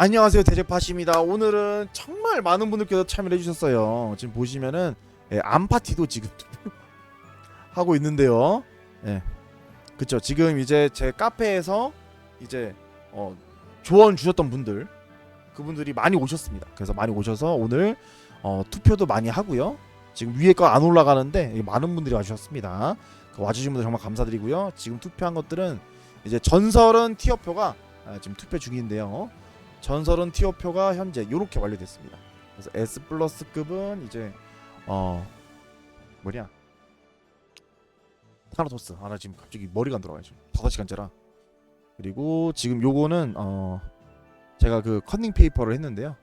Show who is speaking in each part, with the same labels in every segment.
Speaker 1: 안녕하세요 대제파시입니다. 오늘은 정말 많은 분들께서 참여를 해주셨어요. 지금 보시면은 예, 암파티도 지금 하고 있는데요. 예 그쵸. 지금 이제 제 카페에서 이제 어, 조언 주셨던 분들 그분들이 많이 오셨습니다. 그래서 많이 오셔서 오늘 어, 투표도 많이 하고요. 지금 위에 거 안 올라가는데 예, 많은 분들이 와주셨습니다. 그 와주신 분들 정말 감사드리고요. 지금 투표한 것들은 이제 전설은 티어표가 아, 지금 투표 중인데요 전설은 티어표가 현재 이렇게 완료됐습니다. 그래서 S 플러스급은 이제 어 뭐냐? 타나토스. 아나 지금 갑자기 머리가 안 들어가요 지금 5시간째라. 그리고 지금 요거는 어 제가 그 컨닝 페이퍼를 했는데요.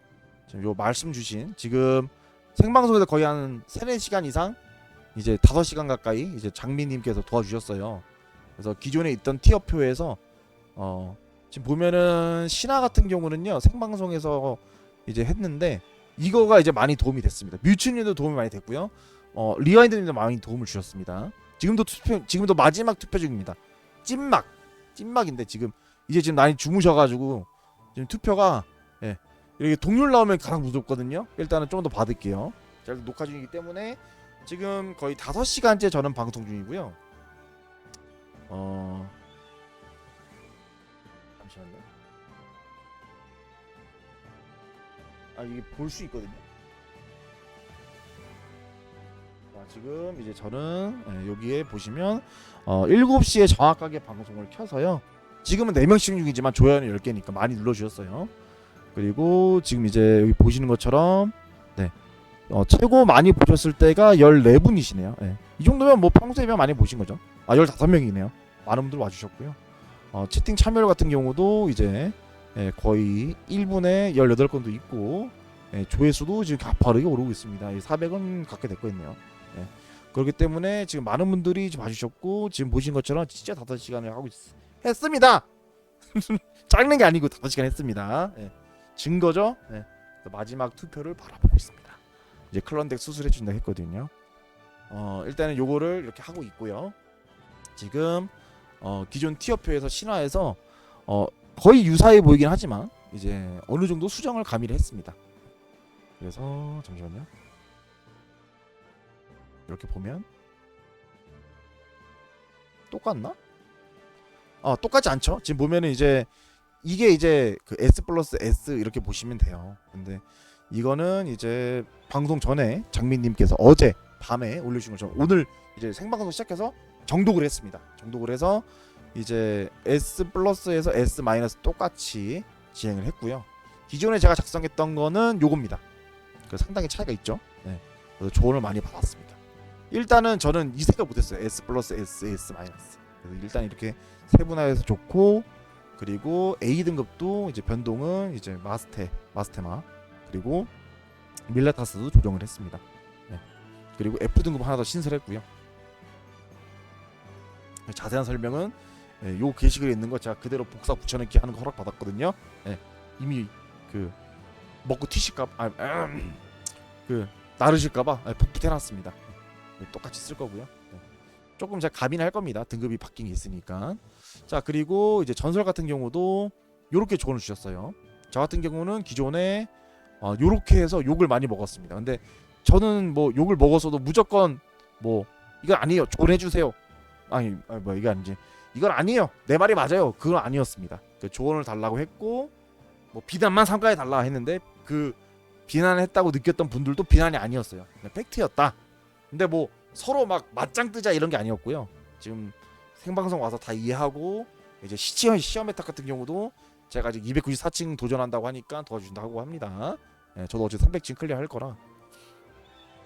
Speaker 1: 지금 요 말씀 주신 지금 생방송에서 거의 한 3, 4시간 이상 이제 5시간 가까이 이제 장미님께서 도와주셨어요. 그래서 기존에 있던 티어표에서 어 지금 보면은 신화 같은 경우는요 생방송에서 이제 했는데 이거가 이제 많이 도움이 됐습니다. 뮤츠님도 도움이 많이 됐고요. 어 리와인드님도 많이 도움을 주셨습니다. 지금도 투표 지금도 마지막 투표 중입니다. 찐막 찐막인데 지금 이제 지금 많이 주무셔가지고 지금 투표가 예 이렇게 동률 나오면 가장 무섭거든요. 일단은 좀 더 받을게요. 제가 녹화 중이기 때문에 지금 거의 5시간째 저는 방송 중이고요. 어 아 이게 볼 수 있거든요. 자, 지금 이제 저는 예, 여기에 보시면 어 7시에 정확하게 방송을 켜서요. 지금은 4명씩 중이지만 조회는 10개니까 많이 눌러주셨어요. 그리고 지금 이제 여기 보시는 것처럼 네. 어, 최고 많이 보셨을 때가 14분이시네요. 예. 이 정도면 뭐 평소에 많이 보신 거죠. 아 15명이네요. 많은 분들 와주셨고요. 어, 채팅 참여 같은 경우도 이제 예, 거의 1분에 18건도 있고 예, 조회수도 지금 가파르게 오르고 있습니다. 400원 갖게 됐고 있네요. 예. 그렇기 때문에 지금 많은 분들이 지금 봐주셨고 지금 보신 것처럼 진짜 5시간을 하고 있, 했습니다. 작는 게 아니고 5시간 했습니다. 예. 증거죠. 예. 마지막 투표를 바라보고 있습니다. 이제 클런덱 수술해 준다 했거든요. 어, 일단은 요거를 이렇게 하고 있고요. 지금 어, 기존 티어표에서 신화에서 어, 거의 유사해 보이긴 하지만 이제 어느 정도 수정을 가미를 했습니다. 그래서 잠시만요. 이렇게 보면 똑같나? 아 똑같지 않죠? 지금 보면은 이제 이게 이제 그 S 플러스 S 이렇게 보시면 돼요. 근데 이거는 이제 방송 전에 장민님께서 어제 밤에 올려주신 것처럼 오늘 이제 생방송 시작해서 정독을 했습니다. 정독을 해서 이제 S 플러스에서 S 마이너스 똑같이 진행을 했고요. 기존에 제가 작성했던 거는 요겁니다. 그 상당히 차이가 있죠. 네. 그래서 조언을 많이 받았습니다. 일단은 저는 이색을 못했어요. S 플러스 S, S 마이너스. 그래서 일단 이렇게 세분화해서 좋고 그리고 A 등급도 이제 변동은 이제 마스테, 마스테마 그리고 밀레타스도 조정을 했습니다. 네. 그리고 F 등급 하나 더 신설했고요. 자세한 설명은 예, 요 게시글에 있는 거 제가 그대로 복사 붙여넣기 하는 거 허락 받았거든요. 예, 이미 그 먹고 튀실까 아, 음, 그 나르실까봐 예, 복붙해놨습니다. 예, 똑같이 쓸 거고요. 예. 조금 제가 가민할 겁니다. 등급이 바뀐 게 있으니까. 자 그리고 이제 전설 같은 경우도 요렇게 조언을 주셨어요. 저 같은 경우는 기존에 어, 요렇게 해서 욕을 많이 먹었습니다. 근데 저는 뭐 욕을 먹었어도 무조건 뭐 이건 아니에요. 조언해 주세요. 아니, 아니 뭐 이게 아니지. 이건 아니에요. 내 말이 맞아요. 그건 아니었습니다. 그 조언을 달라고 했고 뭐 비난만 삼가해 달라 했는데 그 비난했다고 느꼈던 분들도 비난이 아니었어요. 팩트였다. 근데 뭐 서로 막 맞짱 뜨자 이런 게 아니었고요. 지금 생방송 와서 다 이해하고 이제 시험 시험 혜택 같은 경우도 제가 아직 294층 도전한다고 하니까 도와준다고 합니다. 예, 저도 어제 300층 클리어 할 거라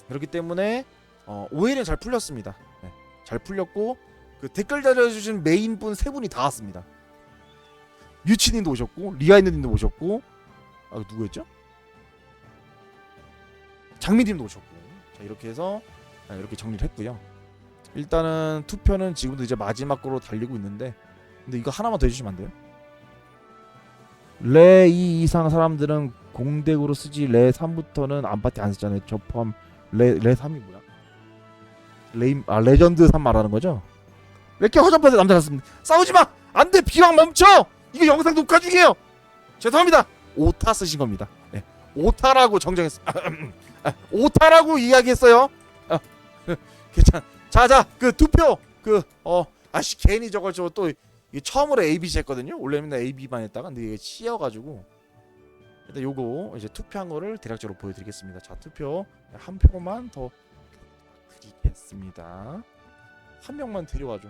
Speaker 1: 그렇기 때문에 어, 오해는 잘 풀렸습니다. 예, 잘 풀렸고 그 댓글 달아주신 메인 분 세 분이 다 왔습니다. 뮤치님도 오셨고 리아이드님도 오셨고 아 누구였죠? 장미님도 오셨고 자 이렇게 해서 아, 이렇게 정리를 했고요. 일단은 투표는 지금도 이제 마지막 거로 달리고 있는데 근데 이거 하나만 더 해주시면 안 돼요? 레 2 이상 사람들은 공덱으로 쓰지 레 3부터는 안파티 안 쓰잖아요. 저 포함 레 레 3이 뭐야? 레임 아 레전드 3 말하는 거죠? 왜 이렇게 허접해서 남자 같습니다. 싸우지 마! 안 돼! 비왕 멈춰! 이거 영상 녹화 중이에요! 죄송합니다! 오타 쓰신 겁니다. 예. 오타라고 정정했어. 아, 오타라고 이야기했어요. 아, 괜찮. 자자 그 투표 그 어 아씨 괜히 저걸 저또 처음으로 A, B, C 했거든요. 원래 맨날 A, B만 했다가 근데 이게 C여가지고 일단 요거 이제 투표한 거를 대략적으로 보여드리겠습니다. 자 투표 한 표만 더 드리겠습니다. 한 명만 데려와줘.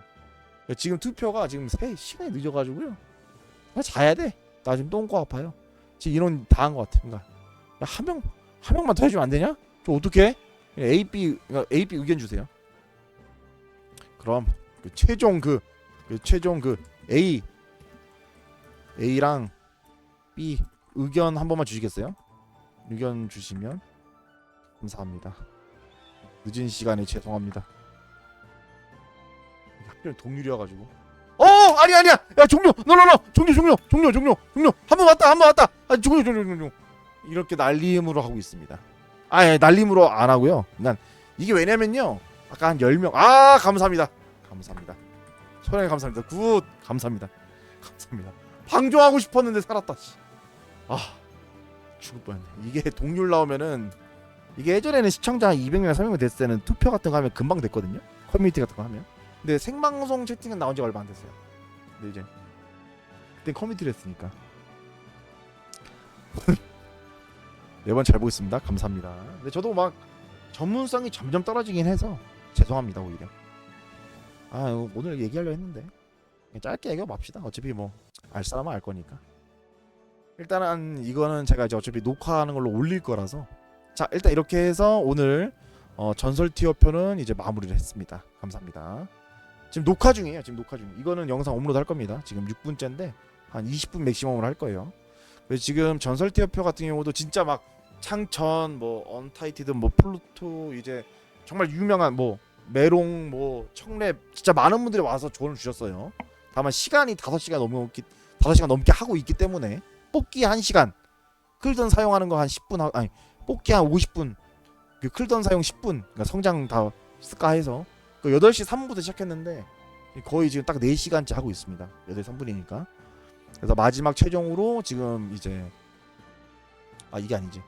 Speaker 1: 지금 투표가 지금 3 시간이 늦어가지고요. 나 자야 돼. 나 지금 똥꼬 아파요. 지금 인원 다 한 것. 그러니까 한 명 한 명만 더 해주면 안 되냐? 저 어떻게? A, B A, B 의견 주세요. 그럼 그 최종 그, 그 최종 그 A A랑 B 의견 한 번만 주시겠어요? 의견 주시면 감사합니다. 늦은 시간에 죄송합니다. 하필 동률이어가지고. 어 아니 아니야. 야 종료. 너너너. 종료 종료. 종료 종료. 종료. 한 번 왔다 한 번 왔다. 아 종료 종료 종료 이렇게 날림으로 하고 있습니다. 아 예, 날림으로 안 하고요. 난 이게 왜냐면요. 아까 한 10명. 아 감사합니다. 감사합니다. 소량이 감사합니다. 굿. 감사합니다. 감사합니다. 방종하고 싶었는데 살았다 씨. 아 죽을 뻔했네. 이게 동률 나오면은 이게 예전에는 시청자 200명 300명 됐을 때는 투표 같은 거 하면 금방 됐거든요. 커뮤니티 같은 거 하면 근데 생방송 채팅은 나온 지가 얼마 안 됐어요. 근데 이제 그땐 커뮤니티를 했으니까. 매번 잘 보겠습니다. 감사합니다. 근데 저도 막 전문성이 점점 떨어지긴 해서 죄송합니다 오히려. 아 오늘 얘기하려 했는데. 짧게 얘기하고 맙시다. 어차피 뭐 알 사람은 알 거니까. 일단은 이거는 제가 이제 어차피 녹화하는 걸로 올릴 거라서. 자 일단 이렇게 해서 오늘 어, 전설 티어표는 이제 마무리를 했습니다. 감사합니다 지금 녹화 중이에요. 지금 녹화 중. 이거는 영상 업로드 할 겁니다. 지금 6분째인데 한 20분 맥시멈으로 할 거예요. 그래서 지금 전설 티어표 같은 경우도 진짜 막 창천 뭐 언타이티드 뭐 플루토 이제 정말 유명한 뭐 메롱 뭐 청랩 진짜 많은 분들이 와서 조언을 주셨어요. 다만 시간이 5시간 넘게 5시간 넘게 하고 있기 때문에 뽑기 1시간 클던 사용하는 거 한 10분 하, 아니 뽑기 한 50분 그 클던 사용 10분 그러니까 성장 다 쓸까 해서 그 8시 3분부터 시작했는데 거의 지금 딱 4시간째 하고 있습니다. 8시 3분이니까. 그래서 마지막 최종으로 지금 이제 아 이게 아니지.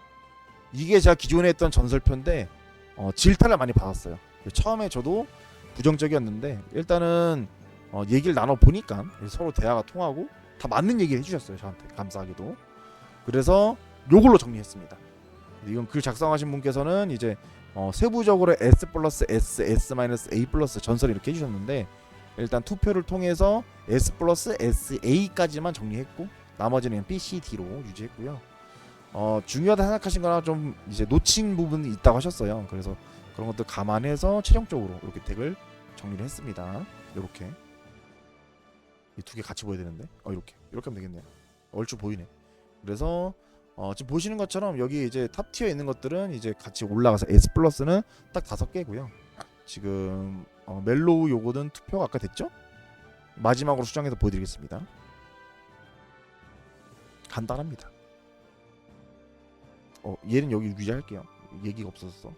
Speaker 1: 이게 제가 기존에 했던 전설표인데 어, 질타를 많이 받았어요. 처음에 저도 부정적이었는데 일단은 어, 얘기를 나눠 보니까 서로 대화가 통하고 다 맞는 얘기를 해주셨어요 저한테 감사하게도 그래서 요걸로 정리했습니다. 이건 글 작성하신 분께서는 이제 어, 세부적으로 S 플러스 S, S 마이너스 A 플러스 전설 이렇게 해주셨는데 일단 투표를 통해서 S 플러스 S A까지만 정리했고 나머지는 B, C, D로 유지했고요. 어, 중요하다 생각하신 거나 좀 이제 놓친 부분이 있다고 하셨어요. 그래서 그런 것들 감안해서 최종적으로 이렇게 덱을 정리를 했습니다. 이렇게 이 두 개 같이 보여야 되는데, 어 이렇게 이렇게 하면 되겠네요. 얼추 보이네. 그래서 어, 지금 보시는 것처럼 여기 이제 탑 티어 있는 것들은 이제 같이 올라가서 S 플러스는 딱 다섯 개고요. 지금 어, 멜로우 요거는 투표가 아까 됐죠? 마지막으로 수정해서 보여드리겠습니다. 간단합니다. 어, 얘는 여기 유지할게요. 얘기가 없었어.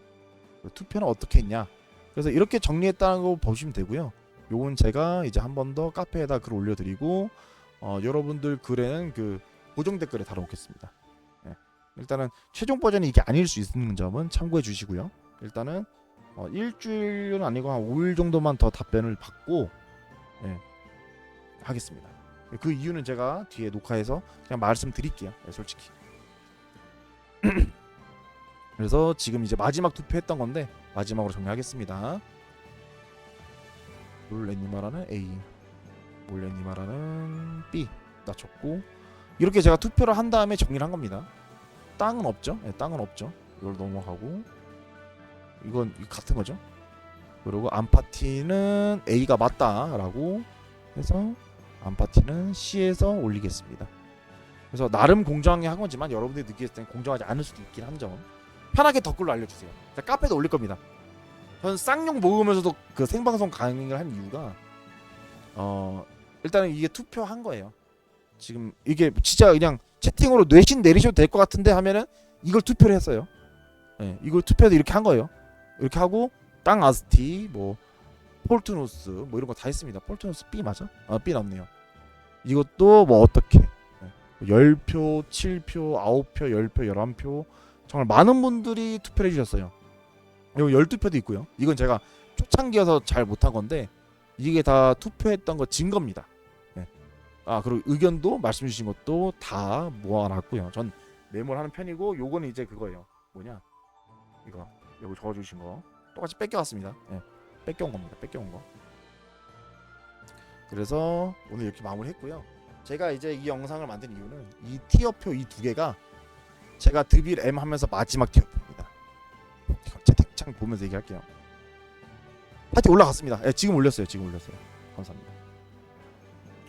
Speaker 1: 투표는 어떻게 했냐? 그래서 이렇게 정리했다는 거 보시면 되고요. 요건 제가 이제 한 번 더 카페에다 글 올려드리고 어, 여러분들 글에는 그 고정 댓글에 달아놓겠습니다. 예. 일단은 최종 버전이 이게 아닐 수 있는 점은 참고해 주시고요. 일단은 어, 일주일은 아니고 한 5일 정도만 더 답변을 받고 예, 하겠습니다. 그 이유는 제가 뒤에 녹화해서 그냥 말씀드릴게요. 예, 솔직히. 그래서 지금 이제 마지막 투표했던 건데 마지막으로 정리하겠습니다. 몰레니마라는 A, 몰레니마라는 B 낮췄고 이렇게 제가 투표를 한 다음에 정리를 한 겁니다. 땅은 없죠? 네, 땅은 없죠. 이걸 넘어가고 이건 같은 거죠. 그리고 안파티는 A가 맞다라고 해서 안파티는 C에서 올리겠습니다. 그래서 나름 공정하게 한 거지만 여러분들이 느끼실 때는 공정하지 않을 수도 있긴 한 점. 편하게 댓글로 알려주세요. 자, 카페도 올릴 겁니다. 전 쌍용 먹으면서도 그 생방송 강의를 한 이유가 어 일단은 이게 투표한 거예요. 지금 이게 진짜 그냥 채팅으로 뇌신 내리셔도 될 것 같은데 하면은 이걸 투표를 했어요. 예, 이걸 투표해서 이렇게 한 거예요. 이렇게 하고 땅 아스티 뭐 폴트노스 뭐 이런 거 다 했습니다. 폴트노스 B 맞아? 아 B 나왔네요. 이것도 뭐 어떻게 예. 10표, 7표, 9표, 10표, 11표 정말 많은 분들이 투표를 해주셨어요. 여기 12표도 있고요. 이건 제가 초창기여서 잘 못한 건데 이게 다 투표했던 거 증거입니다. 네. 아 그리고 의견도 말씀 주신 것도 다 모아놨고요. 전 메모를 하는 편이고 요거는 이제 그거예요. 뭐냐 이거 이거 적어주신 거 똑같이 뺏겨왔습니다. 예, 뺏겨온 겁니다. 뺏겨온 거. 그래서 오늘 이렇게 마무리했고요. 제가 이제 이 영상을 만든 이유는 이 티어표 이 두 개가 제가 드빌 M 하면서 마지막 티어표입니다. 채팅창 보면서 얘기할게요. 파티 올라갔습니다. 예, 지금 올렸어요. 지금 올렸어요. 감사합니다.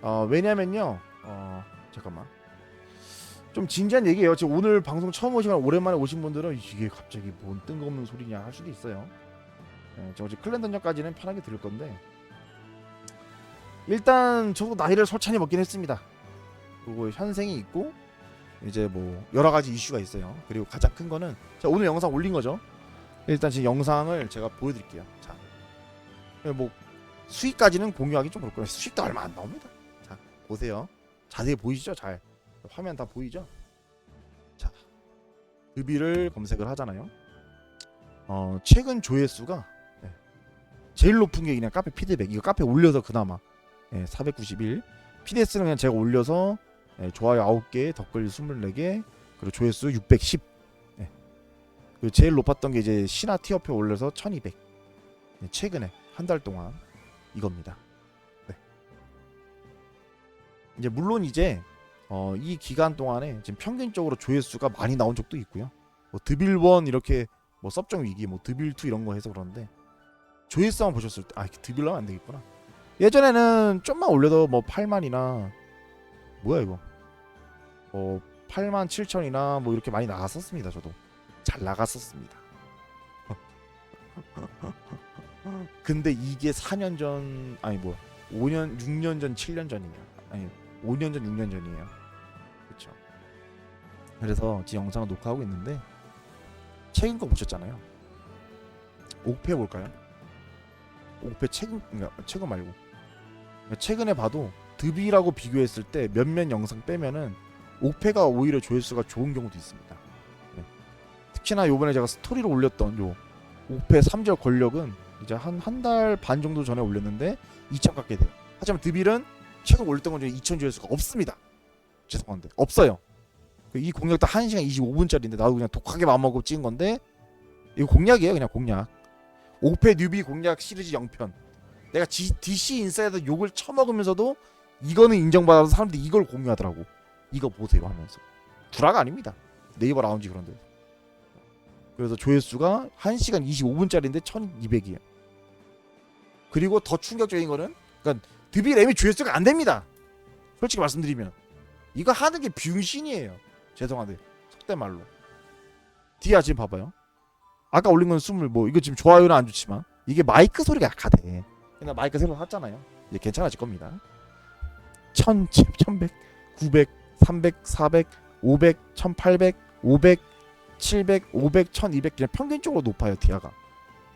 Speaker 1: 어, 왜냐면요. 어, 잠깐만. 좀 진지한 얘기예요. 지금 오늘 방송 처음 오시거나 오랜만에 오신 분들은 이게 갑자기 뭔 뜬금없는 소리냐 할 수도 있어요. 예, 저 이제 클랜던전까지는 편하게 들을 건데 일단 저도 나이를 솔찬히 먹긴 했습니다. 그리고 현생이 있고 이제 뭐 여러 가지 이슈가 있어요. 그리고 가장 큰 거는 자 오늘 영상 올린 거죠. 일단 지금 영상을 제가 보여드릴게요. 자, 뭐 수익까지는 공유하기 좀 그렇고요. 수익도 얼마 안 나옵니다. 자 보세요. 자세히 보이시죠? 잘 화면 다 보이죠? 자, 급비를 검색을 하잖아요. 어 최근 조회수가 네, 제일 높은 게 그냥 카페 피드백. 이거 카페 올려서 그나마 예, 491. PDS는 그냥 제가 올려서 예, 좋아요 9개, 댓글 24개, 그리고 조회수 610. 예. 그리고 제일 높았던 게 이제 신화 티어표 올려서 1200. 예, 최근에 한 달 동안 이겁니다. 네. 이제 물론 이제 어, 이 기간 동안에 지금 평균적으로 조회수가 많이 나온 적도 있고요. 뭐 드빌1 이렇게 뭐 섭정 위기, 뭐 드빌2 이런 거 해서 그러는데 조회수만 보셨을 때 아, 드빌1 안 되겠구나. 예전에는 좀만 올려도 뭐 8만이나 뭐야 이거 뭐 8만 7천이나 뭐 이렇게 많이 나갔었습니다 저도 잘 나갔었습니다 근데 이게 4년 전 아니 뭐 5년 6년 전 7년 전이에요 아니 5년 전 6년 전이에요 그렇죠 그래서 지금 영상을 녹화하고 있는데 최근 거 보셨잖아요 옥패 볼까요? 옥패 최근 그러니까 최근 말고 그러니까 최근에 봐도 드비라고 비교했을 때 몇몇 영상 빼면은 옥패가 오히려 조회수가 좋은 경우도 있습니다. 네. 특히나 요번에 제가 스토리로 올렸던 요 옥패 3절 권력은 이제 한 한 달 반 정도 전에 올렸는데 2천 갖게 돼요. 하지만 드빌은 최근 올렸던 것 중에 2천 조회수가 없습니다. 죄송한데 없어요. 그이 공략 딱 1시간 25분짜리인데 나도 그냥 독하게 마음먹고 찍은 건데 이거 공략이에요 그냥 공략. 옥패 뉴비 공략 시리즈 0편. 내가 G, DC 인사이드 욕을 처먹으면서도 이거는 인정받아서 사람들이 이걸 공유하더라고. 이거 보세요 하면서. 구라가 아닙니다. 네이버 라운지 그런데. 그래서 조회수가 1시간 25분짜리인데 1200이에요. 그리고 더 충격적인 거는 그러니까 드빌 M이 조회수가 안 됩니다. 솔직히 말씀드리면 이거 하는 게 병신이에요. 죄송한데 속된 말로. 디아 지금 봐봐요. 아까 올린 건 20, 뭐 이거 지금 좋아요는 안 좋지만 이게 마이크 소리가 약하대. 근데 마이크 새로 샀잖아요. 이제 괜찮아질 겁니다. 1000, 1100, 900, 300, 400, 500, 1800, 500, 700, 500, 1200 그냥 평균적으로 높아요 디아가.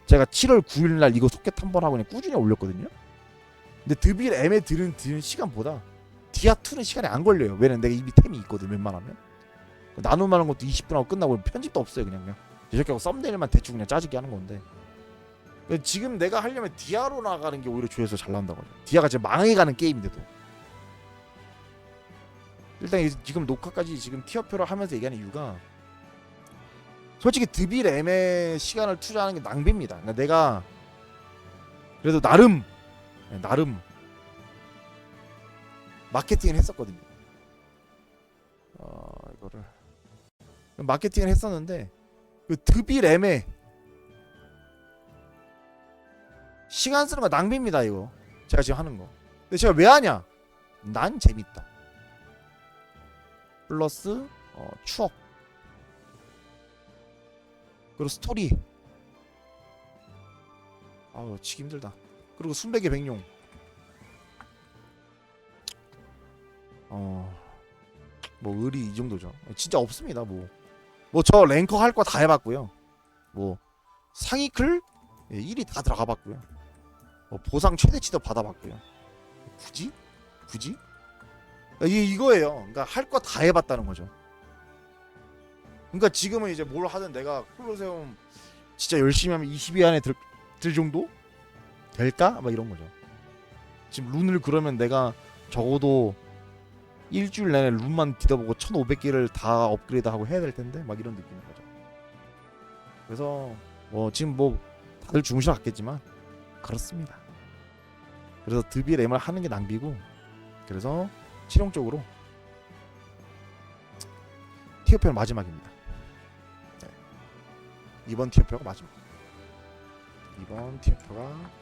Speaker 1: 제가 7월 9일 날 이거 소켓 한 번 하고 그냥 꾸준히 올렸거든요. 근데 드빌 M에 들은 드는 시간보다 디아 2는 시간이 안 걸려요. 왜냐면 내가 이미 템이 있거든 웬만하면. 나눔하는 것도 20분 하고 끝나고 편집도 없어요 그냥 그냥. 이렇게 하고 썸네일만 대충 그냥 짜집기 하는 건데 지금 내가 하려면 디아로 나가는 게 오히려 조회수 잘 나온다고 디아가 지금 망해가는 게임인데도 일단 이- 지금 녹화까지 지금 티어표를 하면서 얘기하는 이유가 솔직히 드빌 M의 시간을 투자하는 게 낭비입니다 그러니까 내가 그래도 나름 네, 나름 마케팅을 했었거든요. 어 이거를 마케팅을 했었는데 그 드빌 M에 시간 쓰는 거 낭비입니다 이거. 제가 지금 하는 거. 근데 제가 왜 하냐? 난 재밌다. 플러스 어, 추억. 그리고 스토리. 아우 치기 힘들다 그리고 순백의 백룡 어 뭐 의리 이 정도죠 진짜 없습니다 뭐 뭐 저 랭커 할 거 다 해봤고요. 뭐 상위 클 예, 1위 다 들어가봤고요. 뭐 보상 최대치도 받아봤고요. 굳이? 굳이? 이게 이거예요. 그러니까 할 거 다 해봤다는 거죠. 그러니까 지금은 이제 뭘 하든 내가 콜로세움 진짜 열심히 하면 20위 안에 들, 들 정도 될까? 막 이런 거죠. 지금 룬을 그러면 내가 적어도 일주일 내내 룬만 뒤다보고 1,500개를 다 업그레이드하고 해야 될 텐데 막 이런 느낌인 거죠. 그래서 뭐 지금 뭐 다들 주무셔 갔겠지만 그렇습니다. 그래서 드빌 M을 하는 게 낭비고 그래서 실용적으로 티어표는 마지막입니다. 네. 이번 티어표가 마지막. 이번 티어표가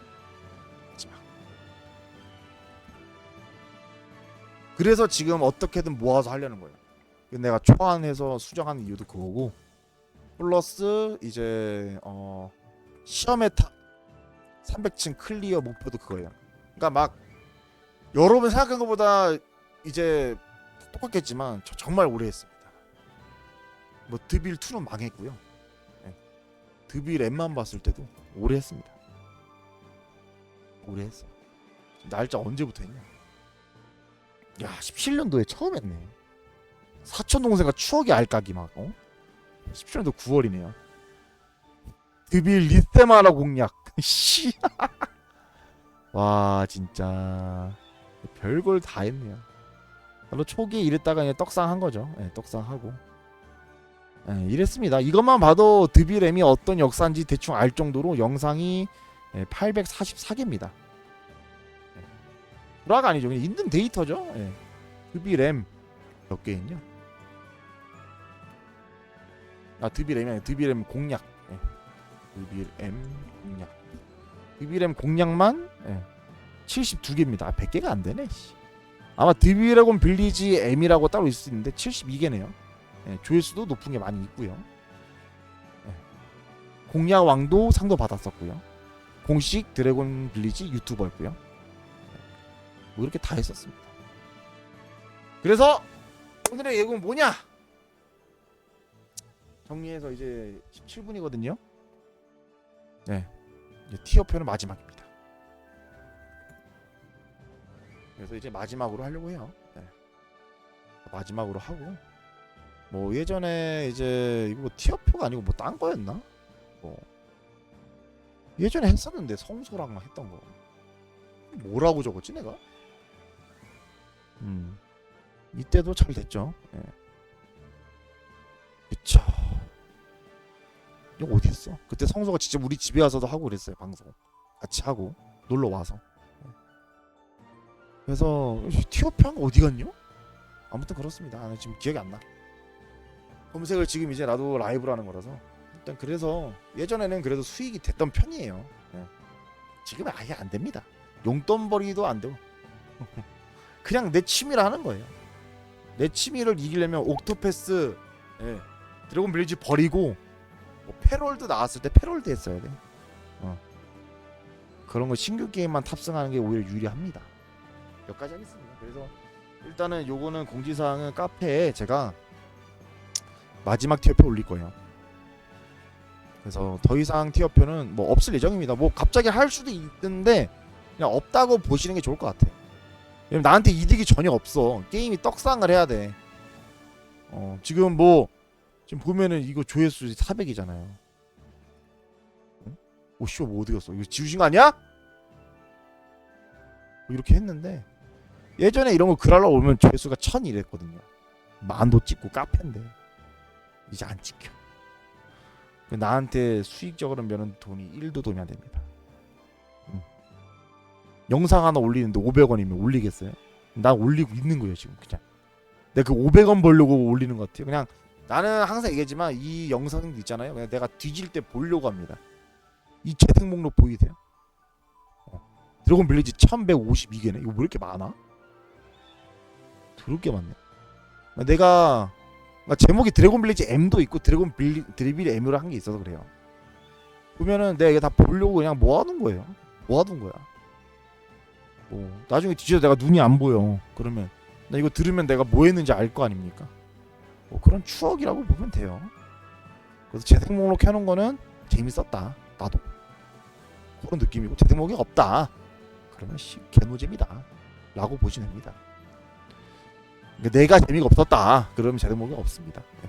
Speaker 1: 그래서 지금 어떻게든 모아서 하려는 거예요. 내가 초안해서 수정하는 이유도 그거고 플러스 이제 어 시험에 타 300층 클리어 목표도 그거예요. 그러니까 막 여러분 생각한 것보다 이제 똑같겠지만 저 정말 오래 했습니다. 뭐 드빌 2는 망했고요. 네. 드빌 M만 봤을 때도 오래 했습니다. 오래 했어. 날짜 언제부터 했냐? 야, 17년도에 처음 했네. 사촌 동생과 추억의 알까기 막 어? 17년도 9월이네요. 드빌 리세마라 공략. 씨. 와, 진짜 별걸 다 했네요. 별로 초기에 이랬다가 그냥 떡상한 거죠. 예, 떡상하고. 예, 이랬습니다. 이것만 봐도 드빌엠이 어떤 역사인지 대충 알 정도로 영상이 예, 844개입니다. 예. 불화가 아니죠. 그냥 있는 데이터죠. 예. 드빌엠 몇개 있냐? 아 드빌엠이 아니라 드빌엠 공략. 예. 드빌엠 공략. 드빌엠 공략만 예. 72개입니다. 아, 100개가 안 되네. 씨. 아마 드비레곤 빌리지 M이라고 따로 있을 수 있는데 72개네요. 예, 조회수도 높은 게 많이 있고요. 예. 공략 왕도 상도 받았었고요. 공식 드래곤 빌리지 유튜버였고요. 예. 뭐 이렇게 다 했었습니다. 그래서 오늘의 예고는 뭐냐? 정리해서 이제 17분이거든요. 네, 이제 티어표는 마지막입니다. 그래서 이제 마지막으로 하려고 해요. 네. 마지막으로 하고 뭐 예전에 이제 이거 뭐 티어표가 아니고 뭐 딴 거였나? 뭐 예전에 했었는데 성소랑 막 했던 거 뭐라고 적었지 내가? 음 이때도 잘 됐죠. 예. 그쵸. 이거 어디 있어? 그때 성소가 진짜 우리 집에 와서도 하고 그랬어요 방송 같이 하고 놀러 와서. 그래서 티어표가 어디 갔냐? 아무튼 그렇습니다. 아, 지금 기억이 안 나. 검색을 지금 이제 나도 라이브로 하는 거라서 일단 그래서 예전에는 그래도 수익이 됐던 편이에요. 예. 지금은 아예 안 됩니다. 용돈벌이도 안 되고 그냥 내 취미를 하는 거예요. 내 취미를 이기려면 옥토패스, 예. 드래곤 빌리지 버리고 뭐 패롤드 나왔을 때 패롤드 했어야 돼. 어. 그런 거 신규 게임만 탑승하는 게 오히려 유리합니다. 여기까지 하겠습니다. 그래서 일단은 요거는 공지사항은 카페에 제가 마지막 티어표 올릴 거예요. 그래서 더 이상 티어표는 뭐 없을 예정입니다. 뭐 갑자기 할 수도 있는데 그냥 없다고 보시는 게 좋을 것 같아. 왜냐면 나한테 이득이 전혀 없어. 게임이 떡상을 해야 돼. 어 지금 뭐 지금 보면은 이거 조회수 400이잖아요. 오씨 뭐 어디 갔어? 이거 지우신 거 아니야? 뭐 이렇게 했는데 예전에 이런 거 글하러 오면 조회수가 천 이랬거든요. 만도 찍고 카페인데 이제 안 찍혀. 나한테 수익적으로는 돈이 1도 도움이 안 됩니다. 음. 영상 하나 올리는데 500원이면 올리겠어요? 난 올리고 있는 거예요 지금 그냥. 내가 그 500원 벌려고 올리는 것 같아요. 그냥 나는 항상 얘기하지만 이 영상도 있잖아요. 그냥 내가 뒤질 때 보려고 합니다. 이 재생 목록 보이세요? 어. 드래곤 빌리지 1152개네. 이거 왜 이렇게 많아? 더럽게 많네. 내가 그러니까 제목이 드래곤 빌리지 M도 있고 드래곤 빌리 드리빌 M으로 한 게 있어서 그래요. 보면은 내가 이게 다 보려고 그냥 모아둔 거예요. 모아둔 거야. 뭐 나중에 뒤져서 내가 눈이 안 보여. 그러면 나 이거 들으면 내가 뭐 했는지 알 거 아닙니까? 뭐 그런 추억이라고 보면 돼요. 그래서 재생 목록 해놓은 거는 재밌었다. 나도 그런 느낌이고 재생 목록이 없다. 그러면 씨 개노잼이다. 라고 보시면 됩니다. 그러니까 내가 재미가 없었다. 그러면 제목이 없습니다. 네.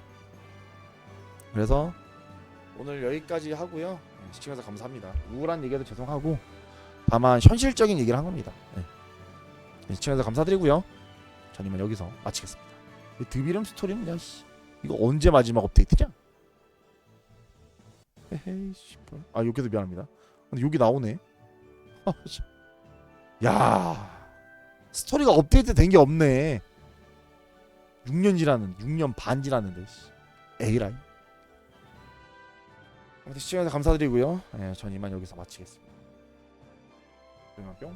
Speaker 1: 그래서 오늘 여기까지 하고요. 네, 시청해서 감사합니다. 우울한 얘기도 죄송하고 다만 현실적인 얘기를 한 겁니다. 네. 네, 시청해서 감사드리고요. 전 이만 여기서 마치겠습니다. 이 드비름 스토리는 야 씨, 이거 언제 마지막 업데이트냐? 에헤이 씨발. 아 여기도 미안합니다. 근데 여기 나오네. 아, 씨. 야 스토리가 업데이트 된 게 없네. 6년 지나는 6년 반 지났는데 씨. 에이라이. 시청해주셔서 감사드리고요. 예, 전 이만 여기서 마치겠습니다. 뿅.